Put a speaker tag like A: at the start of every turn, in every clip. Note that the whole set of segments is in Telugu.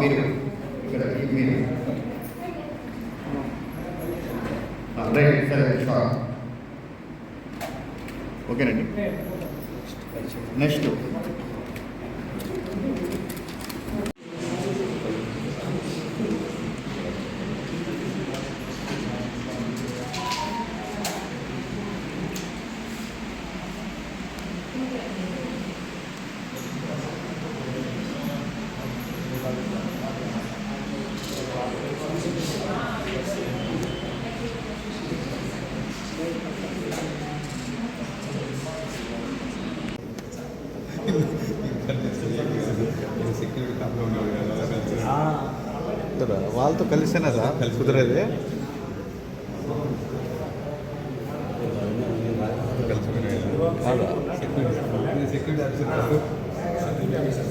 A: మీరు ఇక్కడ మీరు. రైట్ సరే షూర్ ఓకేనండి. నెక్స్ట్.
B: కలిసినదా కలిసేనా కలిసి కుదిరేది?
C: ఆఫీసర్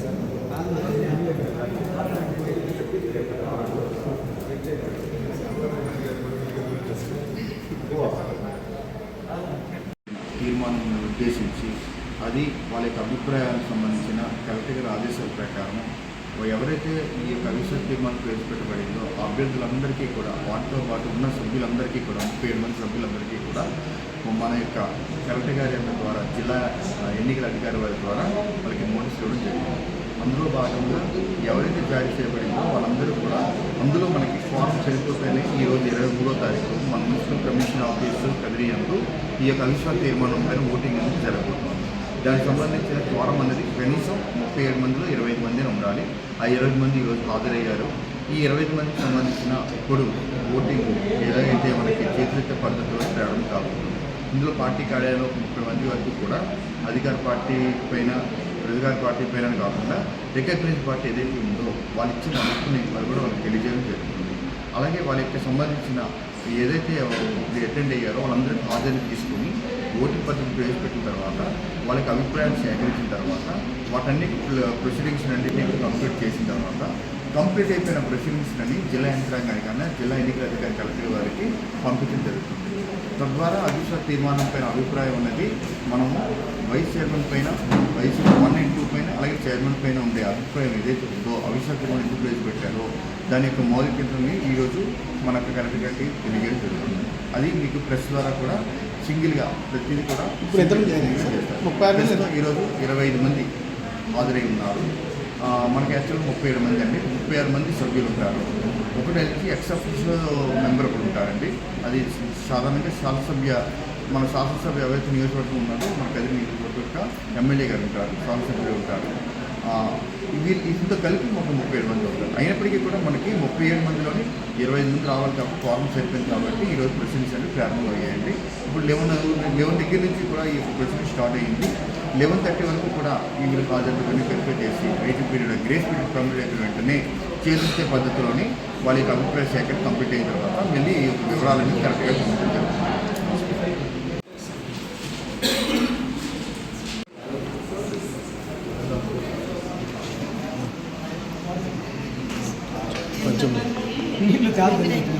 A: తీర్మానం ఉద్దేశించి అది వాళ్ళ యొక్క అభిప్రాయాలకు సంబంధించిన కలెక్టర్ గారి ఆదేశాల ప్రకారం ఎవరైతే ఈ యొక్క అవిశ్వాస తీర్మానం ప్రవేశపెట్టబడిందో అభ్యర్థులందరికీ కూడా వాటితో పాటు ఉన్న సభ్యులందరికీ కూడా ముప్పై ఏడు మంది సభ్యులందరికీ కూడా మన యొక్క కలెక్టర్ గారి యొక్క ద్వారా జిల్లా ఎన్నికల అధికారి వారి ద్వారా వాళ్ళకి నోటీస్ ఇవ్వడం జరిగింది. అందులో భాగంగా ఎవరైతే జారీ చేయబడిందో వాళ్ళందరూ కూడా అందులో మనకి ఫారం చనిపోతేనే ఈ రోజు ఇరవై మూడో తారీఖు మన మున్సిపల్ కమిషన్ ఆఫీసు కదిరియందు ఈ యొక్క అవిశ్వాస తీర్మానం పైన ఓటింగ్ అనేది జరగబోతుంది. దానికి సంబంధించిన ద్వారం అనేది కనీసం ముప్పై ఏడు మందిలో ఇరవై ఐదు మంది ఉండాలి. ఆ ఇరవై మంది ఈరోజు హాజరయ్యారు. ఈ ఇరవై ఐదు మందికి సంబంధించిన ఇప్పుడు ఓటింగ్ ఏదైతే మనకి చేతులెత్తే పద్ధతిలో తేవడం కాదు. ఇందులో పార్టీ కార్యాలయంలో ముప్పై మంది వరకు కూడా అధికార పార్టీ పైన ప్రతికార పార్టీ పైన కాకుండా రికగ్నైజ్ పార్టీ ఏదైతే ఉందో వాళ్ళు ఇచ్చిన అనుకుని వాళ్ళు కూడా వాళ్ళకి తెలియజేయడం జరుగుతుంది. అలాగే వాళ్ళ యొక్క సంబంధించిన ఏదైతే అటెండ్ అయ్యారో వాళ్ళందరినీ హాజరు తీసుకుని ఓటింగ్ పద్ధతి ప్రవేశపెట్టిన తర్వాత వాళ్ళకి అభిప్రాయాలు సేకరించిన తర్వాత వాటన్నిటి ప్రొసీడింగ్స్ అన్నింటినీ కంప్లీట్ చేసిన తర్వాత కంప్లీట్ అయిపోయిన ప్రొసీడింగ్స్ అని జిల్లా యంత్రాంగానికన్నా జిల్లా ఎన్నికల అధికారి కలెక్టర్ వారికి పంపించడం జరుగుతుంది. తద్వారా అవిశ్వాస తీర్మానం పైన అభిప్రాయం ఉన్నది మనము వైస్ చైర్మన్ పైన వైస్ వన్ అండ్ టూ పైన అలాగే చైర్మన్ పైన ఉండే అభిప్రాయం ఏదైతే ఉందో అవిశ్వాస తీర్మానం ఎందుకు ప్రవేశపెట్టారో దాని యొక్క మౌలికతని ఈరోజు మనకు కలెక్టర్ గారికి తెలియజేయడం జరుగుతుంది. అది మీకు ప్రెస్ ద్వారా కూడా సింగిల్గా ప్రతిదీ కూడా
B: ఇప్పుడు? ముప్పై ఆరు
A: ఈరోజు ఇరవై ఐదు మంది హాజరై ఉన్నారు. మనకి యాక్చువల్గా ముప్పై ఏడు మంది అండి. ముప్పై ఆరు మంది సభ్యులు ఉంటారు. ఒకటి ఎక్స్ అఫీషియల్ మెంబర్ ఒకరు ఉంటారండి. అది సాధారణంగా శాసనసభ్య మన శాసనసభ్య ఎవరైతే నియోజకవర్గం ఉన్నారో మన కదిరి నియోజకవర్గం యొక్క ఎమ్మెల్యే గారు ఉంటారు శాసనసభ్యులు ఉంటారు. వీళ్ళు ఇంత కలిపి ఒక ముప్పై ఏడు మంది ఉంటారు అయినప్పటికీ కూడా మనకి ముప్పై ఏడు మందిలోని ఇరవై ఐదు మంది రావాలి కాబట్టి ఫారం సరిపోయింది కాబట్టి ఈరోజు ప్రొసీడింగ్స్ అనేవి ప్రారంభం అయ్యాయండి. ఇప్పుడు లెవెన్ లెవెన్ దగ్గర నుంచి కూడా ఈ ప్రెసిడెన్స్ స్టార్ట్ అయ్యింది. లెవెన్ థర్టీ వరకు కూడా ఈ మీరు హాజరుని వెరిఫై చేసి waiting period grace period complete అయిన వెంటనే చేతిచ్చే పద్ధతిలోని వాళ్ళ యొక్క అభిప్రాయ సేకరణ కంప్లీట్ అయిన తర్వాత మళ్ళీ ఈ వివరాలన్నీ కరెక్ట్గా
B: చూపించారు అట్లా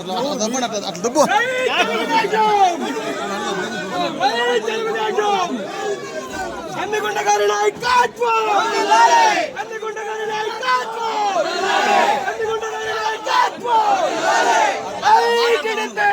B: అట్లా డబ్బు అట్లా అట్లా దబ్బు
D: అన్నిగుండ గారి నాయకత్వం! అన్నిగుండ గారి నాయకత్వం! అన్నిగుండ గారి నాయకత్వం ఐక్యతే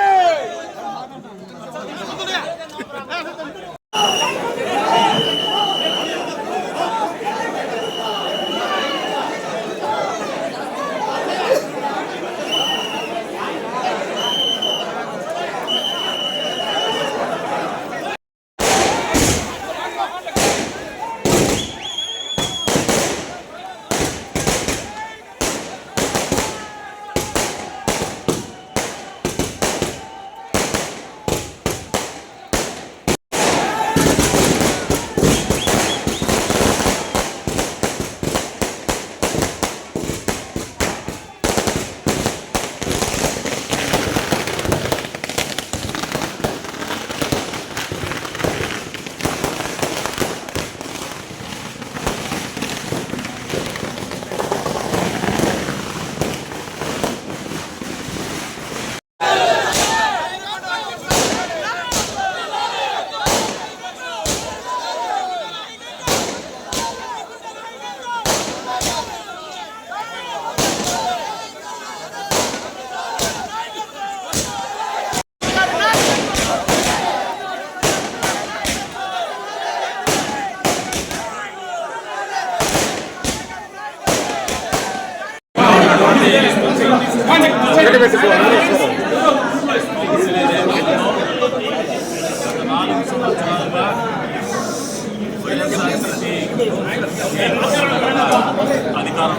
E: అధికారం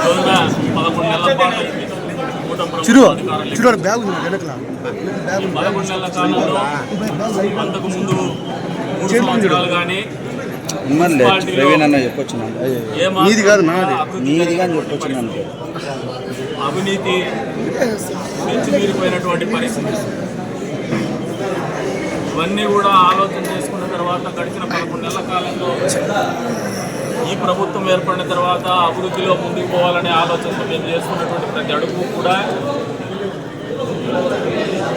E: రోజున పదకొండు నెలల పాటు అయింది. కూటమి ప్రభుత్వం అధికారం లేదు. పదకొండు నెలల కాలంలో అంతకు ముందు మూడు సంవత్సరాలు కానీ
B: ఉన్నదిలే ప్రవీణ్ అన్న చెప్పొచ్చు
E: నీది కాదు నాది
B: నీది కానీ చెప్పొచ్చు నన్ను
E: అవినీతి పరిస్థితి. ఇవన్నీ కూడా ఆలోచన చేసుకున్న తర్వాత గడిచిన పదకొండు నెలల కాలంలో ఈ ప్రభుత్వం ఏర్పడిన తర్వాత అభివృద్ధిలో ముందుకు పోవాలనే ఆలోచనతో మేము చేసుకున్నటువంటి ప్రతి అడుగు కూడా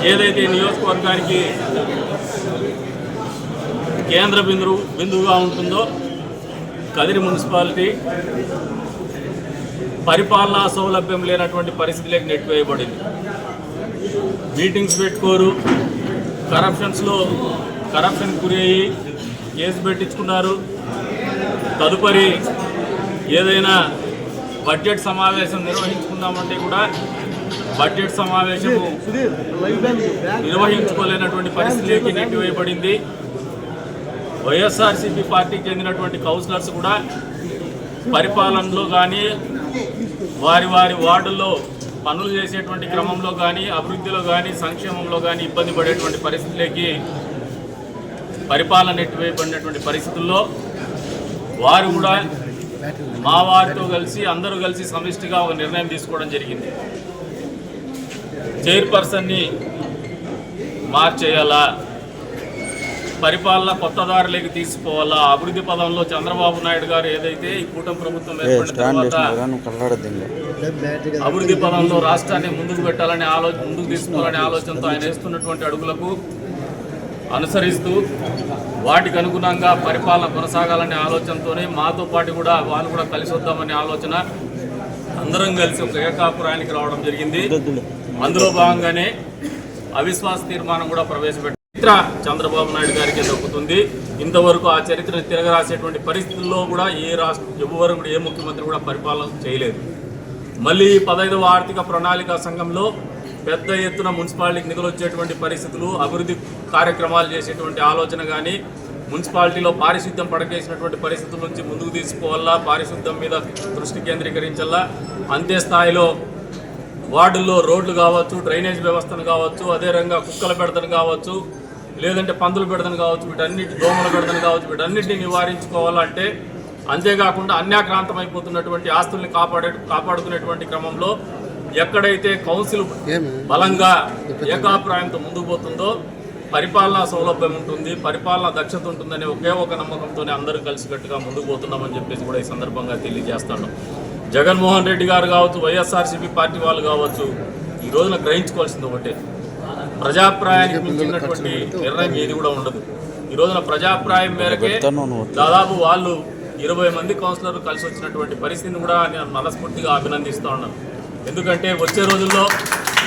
E: ఏదైతే నియోజకవర్గానికి కేంద్ర బిందువు బిందువుగా ఉంటుందో కదిరి మున్సిపాలిటీ పరిపాలనా సౌలభ్యం లేనటువంటి పరిస్థితిలోకి నెట్టివేయబడింది. మీటింగ్స్ పెట్టుకోరు కరప్షన్స్లో కరప్షన్ గురి అయ్యి కేసు పెట్టించుకున్నారు. తదుపరి ఏదైనా బడ్జెట్ సమావేశం నిర్వహించుకుందామంటే కూడా బడ్జెట్ సమావేశము నిర్వహించుకోలేనటువంటి పరిస్థితిలోకి నెట్టివేయబడింది. వైఎస్ఆర్సీపీ పార్టీకి చెందినటువంటి కౌన్సిలర్స్ కూడా పరిపాలనలో కానీ వారి వారి వార్డుల్లో పనులు చేసేటువంటి క్రమంలో కానీ అభివృద్ధిలో కానీ సంక్షేమంలో కానీ ఇబ్బంది పడేటువంటి పరిస్థితులకి పరిపాలన నెట్టివేయబడినటువంటి పరిస్థితుల్లో వారు కూడా మా వారితో కలిసి అందరూ కలిసి సమిష్టిగా ఒక నిర్ణయం తీసుకోవడం జరిగింది. చైర్పర్సన్ని మార్చేయాలా? పరిపాలన కొత్త దారిలోకి తీసుకోవాలా అభివృద్ధి పదంలో చంద్రబాబు నాయుడు గారు ఏదైతే ఈ కూటమి ప్రభుత్వం ఏర్పడిన తర్వాత అభివృద్ధి పదంలో రాష్ట్రాన్ని ముందుకు పెట్టాలనే ఆలోచన ముందుకు తీసుకోవాలనే ఆలోచనతో ఆయన వేస్తున్నటువంటి అడుగులకు అనుసరిస్తూ వాటికి అనుగుణంగా పరిపాలన కొనసాగాలనే ఆలోచనతోనే మాతో పాటు కూడా వాళ్ళు కూడా కలిసి వద్దామనే ఆలోచన అందరం కలిసి ఒక ఏకాపురానికి రావడం జరిగింది. అందులో భాగంగానే అవిశ్వాస తీర్మానం కూడా ప్రవేశపెట్టారు చరిత్ర చంద్రబాబు నాయుడు గారికి దక్కుతుంది. ఇంతవరకు ఆ చరిత్రను తిరగరాసేటువంటి పరిస్థితుల్లో కూడా ఏ రాష్ట్ర ఎవరు కూడా ఏ ముఖ్యమంత్రి కూడా పరిపాలన చేయలేదు. మళ్ళీ పదహైదవ ఆర్థిక ప్రణాళిక సంఘంలో పెద్ద ఎత్తున మున్సిపాలిటీకి నిధులు వచ్చేటువంటి పరిస్థితులు అభివృద్ధి కార్యక్రమాలు చేసేటువంటి ఆలోచన కానీ మున్సిపాలిటీలో పారిశుద్ధ్యం పడకేసినటువంటి పరిస్థితుల నుంచి ముందుకు తీసుకోవాలా పారిశుద్ధ్యం మీద దృష్టి కేంద్రీకరించాలా? అంతే స్థాయిలో వార్డుల్లో రోడ్లు కావచ్చు డ్రైనేజ్ వ్యవస్థను కావచ్చు అదే రంగా కుక్కల పెడతను కావచ్చు లేదంటే పందులు పెడతను కావచ్చు వీటన్నిటి దోమల పెడతను కావచ్చు వీటన్నిటిని నివారించుకోవాలంటే అంతేకాకుండా అన్యాక్రాంతమైపోతున్నటువంటి ఆస్తుల్ని కాపాడే కాపాడుకునేటువంటి క్రమంలో ఎక్కడైతే కౌన్సిల్ బలంగా ఏకాభిప్రాయంతో ముందుకు పోతుందో పరిపాలనా సౌలభ్యం ఉంటుంది పరిపాలనా దక్షత ఉంటుందనే ఒకే ఒక నమ్మకంతోనే అందరూ కలిసికట్టుగా ముందుకు పోతున్నామని చెప్పేసి కూడా ఈ సందర్భంగా తెలియజేస్తాను. జగన్మోహన్ రెడ్డి గారు కావచ్చు వైఎస్ఆర్సీపీ పార్టీ వాళ్ళు కావచ్చు ఈ రోజున గ్రహించుకోవాల్సింది ఒకటే. ప్రజాప్రాయానికి మించినటువంటి నిర్ణయం ఏది కూడా ఉండదు. ఈ రోజున ప్రజాప్రాయం మేరకే దాదాపు వాళ్ళు ఇరవై మంది కౌన్సిలర్లు కలిసి వచ్చినటువంటి పరిస్థితిని కూడా నేను మనస్ఫూర్తిగా అభినందిస్తూ ఉన్నాను. ఎందుకంటే వచ్చే రోజుల్లో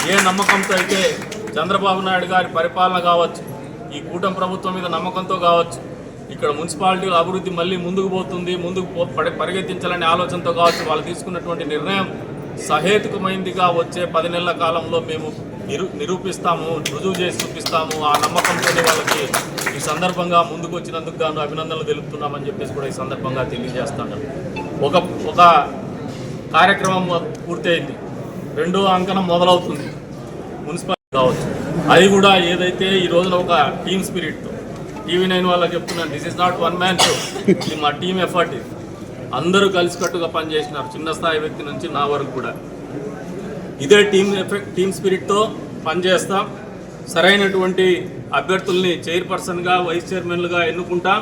E: ఏ నమ్మకంతో అయితే చంద్రబాబు నాయుడు గారి పరిపాలన కావచ్చు ఈ కూటమి ప్రభుత్వం మీద నమ్మకంతో కావచ్చు ఇక్కడ మున్సిపాలిటీల అభివృద్ధి మళ్ళీ ముందుకు పోతుంది ముందుకు పో- పరిగెత్తించాలనే ఆలోచనతో కావచ్చు వాళ్ళు తీసుకున్నటువంటి నిర్ణయం సహేతుకమైందిగా వచ్చే పది నెలల కాలంలో మేము నిరు నిరూపిస్తాము రుజువు చేసి చూపిస్తాము ఆ నమ్మకంతోనే వాళ్ళకి ఈ సందర్భంగా ముందుకు వచ్చినందుకు గాను అభినందనలు తెలుపుతున్నామని చెప్పేసి కూడా ఈ సందర్భంగా తెలియజేస్తాను. ఒక ఒక కార్యక్రమం పూర్తయింది. రెండో అంకణం మొదలవుతుంది. మున్సిపాలిటీ కావచ్చు. అది కూడా ఏదైతే ఈ రోజున ఒక టీమ్ స్పిరిట్తో టీవీ నైన్ వాళ్ళకి చెప్తున్నాను this is not one man show ఇది మా టీమ్ ఎఫర్ట్ ఇది. అందరూ కలిసికట్టుగా పనిచేసినారు చిన్న స్థాయి వ్యక్తి నుంచి నా వరకు కూడా. ఇదే టీమ్ ఎఫెక్ట్ టీమ్ స్పిరిట్తో పనిచేస్తాం. సరైనటువంటి అభ్యర్థుల్ని చైర్పర్సన్గా వైస్ చైర్మన్లుగా ఎన్నుకుంటాం.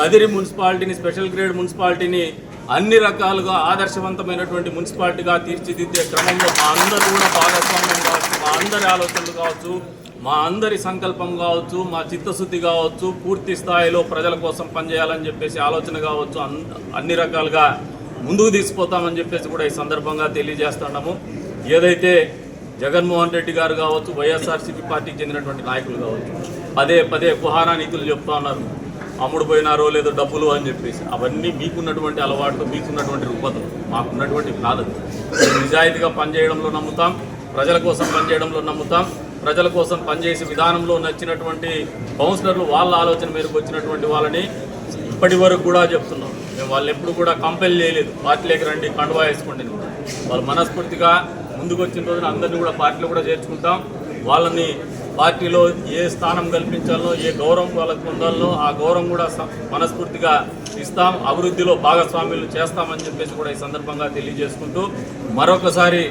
E: కదిరి మున్సిపాలిటీని స్పెషల్ గ్రేడ్ మున్సిపాలిటీని అన్ని రకాలుగా ఆదర్శవంతమైనటువంటి మున్సిపాలిటీగా తీర్చిదిద్దే క్రమంలో మా అందరూ కూడా భాగస్వామ్యం కావచ్చు మా అందరి ఆలోచనలు కావచ్చు మా అందరి సంకల్పం కావచ్చు మా చిత్తశుద్ధి కావచ్చు పూర్తి స్థాయిలో ప్రజల కోసం పనిచేయాలని చెప్పేసి ఆలోచన కావచ్చు అన్ని రకాలుగా ముందుకు తీసుకుపోతామని చెప్పేసి కూడా ఈ సందర్భంగా తెలియజేస్తున్నాము. ఏదైతే జగన్మోహన్ రెడ్డి గారు కావచ్చు వైఎస్ఆర్సీపీ పార్టీకి చెందినటువంటి నాయకులు కావచ్చు పదే పదే కుహారా నీతులు చెప్తా ఉన్నారు. అమ్ముడుపోయినారో లేదో డబ్బులు అని చెప్పేసి. అవన్నీ మీకున్నటువంటి అలవాట్లు మీకున్నటువంటి రుగ్మతలు మాకున్నటువంటి కాదు మేము నిజాయితీగా పనిచేయడంలో నమ్ముతాం ప్రజల కోసం పనిచేయడంలో నమ్ముతాం ప్రజల కోసం పనిచేసే విధానంలో నచ్చినటువంటి కౌన్సిలర్లు వాళ్ళ ఆలోచన మేరకు వచ్చినటువంటి వాళ్ళని ఇప్పటి వరకు కూడా చెప్తున్నాం. మేము వాళ్ళు ఎప్పుడు కూడా కంపెల్ చేయలేదు. పార్టీలోకి రండి కండువా వేసుకోండి వాళ్ళు మనస్ఫూర్తిగా ముందుకు వచ్చిన రోజున అందరినీ కూడా పార్టీలో కూడా చేర్చుకుంటాం. వాళ్ళని పార్టీలో ఏ స్థానం కల్పించాలో ఏ గౌరవం వాళ్ళకు పొందాలో ఆ గౌరవం కూడా స- మనస్ఫూర్తిగా ఇస్తాం. అభివృద్ధిలో భాగస్వామ్యులు చేస్తామని చెప్పేసి కూడా ఈ సందర్భంగా తెలియజేసుకుంటూ మరొకసారి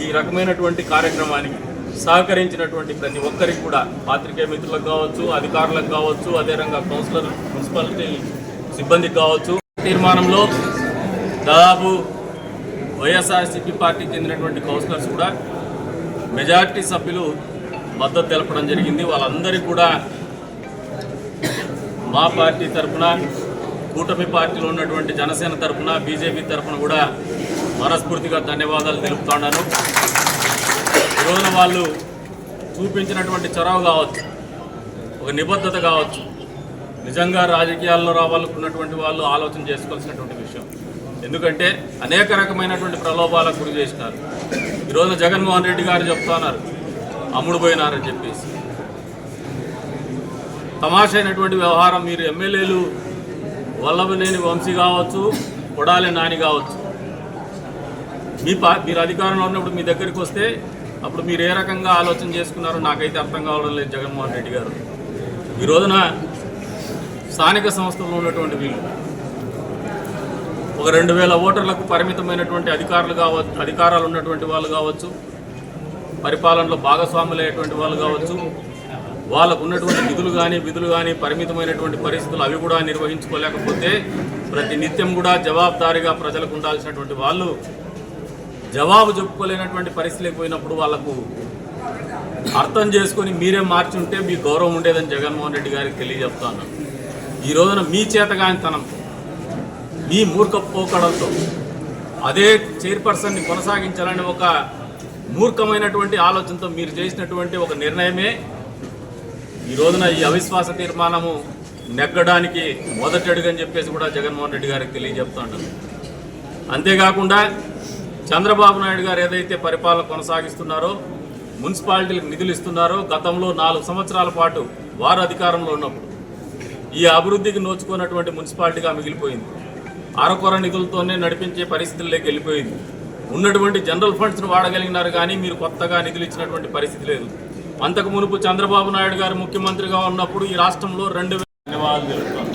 E: ఈ రకమైనటువంటి కార్యక్రమానికి సహకరించినటువంటి ప్రతి ఒక్కరికి కూడా పాత్రికేయ మిత్రులకు కావచ్చు అధికారులకు కావచ్చు అదేవిధంగా కౌన్సిలర్ మున్సిపాలిటీ సిబ్బందికి కావచ్చు. తీర్మానంలో దాదాపు వైఎస్ఆర్సీపీ పార్టీకి చెందినటువంటి కౌన్సిలర్స్ కూడా మెజార్టీ సభ్యులు మద్దతు తెలపడం జరిగింది. వాళ్ళందరికీ కూడా మా పార్టీ తరఫున కూటమి పార్టీలో ఉన్నటువంటి జనసేన తరఫున బీజేపీ తరఫున కూడా మనస్ఫూర్తిగా ధన్యవాదాలు తెలుపుతున్నాను ఈరోజున వాళ్ళు చూపించినటువంటి చొరవ కావచ్చు ఒక నిబద్ధత కావచ్చు నిజంగా రాజకీయాల్లో రావాలనుకున్నటువంటి వాళ్ళు ఆలోచన చేసుకోవాల్సినటువంటి విషయం. ఎందుకంటే అనేక రకమైనటువంటి ప్రలోభాలకు గురి చేసినారు. ఈరోజున జగన్మోహన్ రెడ్డి గారు చెప్తున్నారు అమ్ముడుపోయినారని చెప్పేసి. తమాషైనటువంటి వ్యవహారం మీరు ఎమ్మెల్యేలు వల్లభనేని వంశీ కావచ్చు కొడాలి నాని కావచ్చు. మీ పా మీరు అధికారంలో ఉన్నప్పుడు మీ దగ్గరికి వస్తే అప్పుడు మీరు ఏ రకంగా ఆలోచన చేసుకున్నారో నాకైతే అర్థం కావడం లేదు జగన్మోహన్ రెడ్డి గారు. ఈ రోజున స్థానిక సంస్థల్లో ఉన్నటువంటి వీళ్ళు ఒక రెండు వేల ఓటర్లకు పరిమితమైనటువంటి అధికారులు కావచ్చు అధికారాలు ఉన్నటువంటి వాళ్ళు కావచ్చు పరిపాలనలో భాగస్వాములయ్యేటువంటి వాళ్ళు కావచ్చు వాళ్ళకు ఉన్నటువంటి నిధులు కానీ విధులు కానీ పరిమితమైనటువంటి పరిస్థితులు అవి కూడా నిర్వహించుకోలేకపోతే ప్రతి నిత్యం కూడా జవాబుదారీగా ప్రజలకు ఉండాల్సినటువంటి వాళ్ళు జవాబు చెప్పుకోలేనటువంటి పరిస్థితికి పోయినప్పుడు వాళ్ళకు అర్థం చేసుకొని మీరే మార్చుంటే మీ గౌరవం ఉండేదని జగన్మోహన్ రెడ్డి గారికి తెలియజెప్తాను ఈ రోజున మీ చేతగానితనం మీ మూర్ఖ పోకడంతో అదే చైర్పర్సన్ని కొనసాగించాలని ఒక మూర్ఖమైనటువంటి ఆలోచనతో మీరు చేసినటువంటి ఒక నిర్ణయమే ఈ రోజున ఈ అవిశ్వాస తీర్మానము నెగ్గడానికి మొదటి అడుగు అని చెప్పేసి కూడా జగన్మోహన్ రెడ్డి గారికి తెలియజెప్తాను అంతేకాకుండా చంద్రబాబు నాయుడు గారు ఏదైతే పరిపాలన కొనసాగిస్తున్నారో మున్సిపాలిటీలకు నిధులు ఇస్తున్నారో గతంలో నాలుగు సంవత్సరాల పాటు వారు అధికారంలో ఉన్నప్పుడు ఈ అభివృద్ధికి నోచుకున్నటువంటి మున్సిపాలిటీగా మిగిలిపోయింది. అరకొర నిధులతోనే నడిపించే పరిస్థితుల్లోకి వెళ్ళిపోయింది. ఉన్నటువంటి జనరల్ ఫండ్స్ను వాడగలిగినారు కానీ మీరు కొత్తగా నిధులు ఇచ్చినటువంటి పరిస్థితి లేదు. అంతకు మునుపు చంద్రబాబు నాయుడు గారు ముఖ్యమంత్రిగా ఉన్నప్పుడు ఈ రాష్ట్రంలో రెండు వేల ధన్యవాదాలు తెలుపుతాను